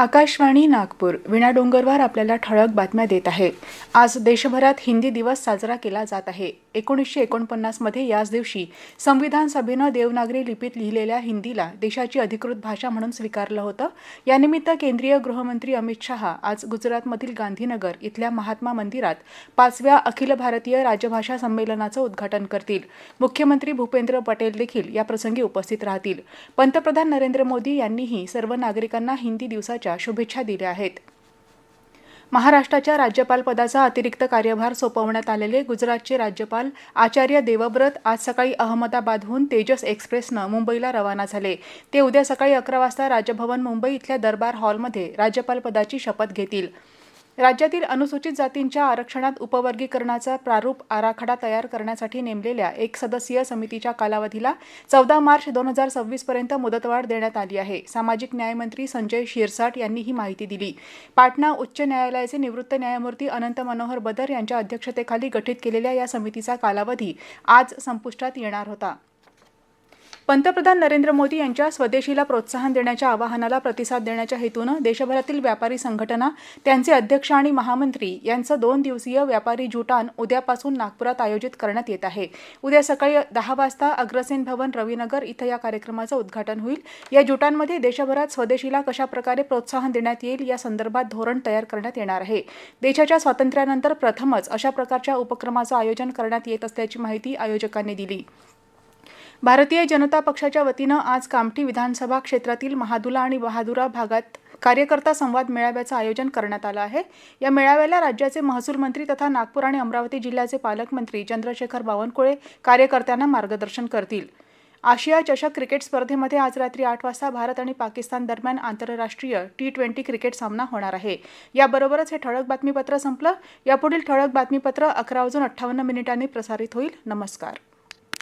आकाशवाणी नागपूर. विणा डोंगरवार आपल्याला ठळक बातम्या देत आहे. आज देशभरात हिंदी दिवस साजरा केला जात आहे. एकोणीसशे एकोणपन्नासमध्ये याच दिवशी संविधान सभेनं देवनागरी लिपीत लिहिलेल्या हिंदीला देशाची अधिकृत भाषा म्हणून स्वीकारलं होतं. यानिमित्त केंद्रीय गृहमंत्री अमित शहा आज गुजरातमधील गांधीनगर इथल्या महात्मा मंदिरात पाचव्या अखिल भारतीय राजभाषा संमेलनाचं उद्घाटन करतील. मुख्यमंत्री भूपेंद्र पटेल देखील या प्रसंगी उपस्थित राहतील. पंतप्रधान नरेंद्र मोदी यांनीही सर्व नागरिकांना हिंदी दिवसाच्या शुभेच्छा दिल्या आहेत. महाराष्ट्राच्या राज्यपालपदाचा अतिरिक्त कार्यभार सोपवण्यात आलेले गुजरातचे राज्यपाल आचार्य देवव्रत आज सकाळी अहमदाबादहून तेजस एक्सप्रेसनं मुंबईला रवाना झाले. ते उद्या सकाळी अकरा वाजता राजभवन मुंबई इथल्या दरबार हॉलमध्ये राज्यपालपदाची शपथ घेतील. राज्यातील अनुसूचित जातींच्या आरक्षणात उपवर्गीकरणाचा प्रारूप आराखडा तयार करण्यासाठी नेमलेल्या एक सदस्यीय समितीच्या कालावधीला चौदा मार्च दोन हजार सव्वीसपर्यंत मुदतवाढ देण्यात आली आहे. सामाजिक न्यायमंत्री संजय शिरसाट यांनी ही माहिती दिली. पाटणा उच्च न्यायालयाचे निवृत्त न्यायमूर्ती अनंत मनोहर बदर यांच्या अध्यक्षतेखाली गठीत केलेल्या या समितीचा कालावधी आज संपुष्टात येणार होता. पंतप्रधान नरेंद्र मोदी यांच्या स्वदेशीला प्रोत्साहन देण्याच्या आवाहनाला प्रतिसाद देण्याच्या हेतूनं देशभरातील व्यापारी संघटना त्यांचे अध्यक्ष आणि महामंत्री यांचं दोन दिवसीय व्यापारी जुटान उद्यापासून नागपुरात आयोजित करण्यात येत आहे. उद्या सकाळी दहा वाजता अग्रसेन भवन रवीनगर इथं या कार्यक्रमाचं उद्घाटन होईल. या जुटांमध्ये देशभरात स्वदेशीला कशाप्रकारे प्रोत्साहन देण्यात येईल या संदर्भात धोरण तयार करण्यात येणार आहे. देशाच्या स्वातंत्र्यानंतर प्रथमच अशा प्रकारच्या उपक्रमाचं आयोजन करण्यात येत असल्याची माहिती आयोजकांनी दिली. भारतीय जनता पक्षाच्या वतीनं आज कामठी विधानसभा क्षेत्रातील महादुला आणि बहादुरा भागात कार्यकर्ता संवाद मेळाव्याचं आयोजन करण्यात आलं आहे. या मेळाव्याला राज्याचे महसूल मंत्री तथा नागपूर आणि अमरावती जिल्ह्याचे पालकमंत्री चंद्रशेखर बावनकुळे कार्यकर्त्यांना मार्गदर्शन करतील. आशिया चषक क्रिकेट स्पर्धेमध्ये आज रात्री आठ वाजता भारत आणि पाकिस्तान दरम्यान आंतरराष्ट्रीय टी ट्वेंटी क्रिकेट सामना होणार आहे. याबरोबरच हे ठळक बातमीपत्र संपलं. यापुढील ठळक बातमीपत्र अकरा वाजून अठ्ठावन्न मिनिटांनी प्रसारित होईल. नमस्कार.